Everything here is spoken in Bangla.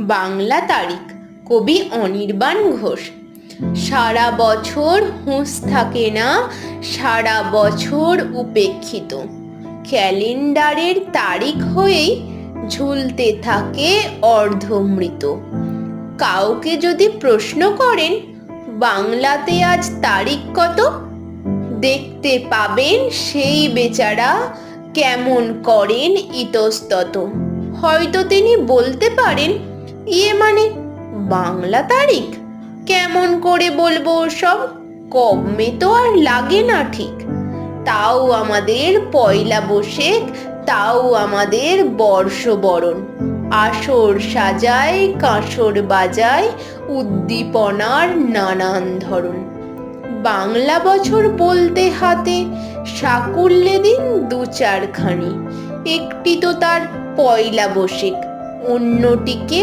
বাংলা তারিখ, কবি অনির্বাণ ঘোষ। সারা বছর হুঁশ থাকে না, সারা বছর উপেক্ষিত। ক্যালেন্ডারের তারিখ হয়েই ঝুলতে থাকে অর্ধমৃত। কাউকে যদি প্রশ্ন করেন, বাংলাতে আজ তারিখ কত? দেখতে পাবেন সেই বেচারা কেমন করেন ইতস্তত। হয়তো তিনি বলতে পারেন ইয়ে মানে বাংলা তারিখ? কেমন করে বলব সব কমে তো আর লাগে না ঠিক। তাও আমাদের পয়লা বৈশাখ, তাও আমাদের বর্ষবরণ। আসর সাজায়, কাঁসর বাজায়, উদ্দীপনার নানান ধরন। বাংলা বছর বলতে হাতে সাকুল্যে দিন দু চারখানি। একটি তো তার পয়লা বৈশাখ, অন্যটিকে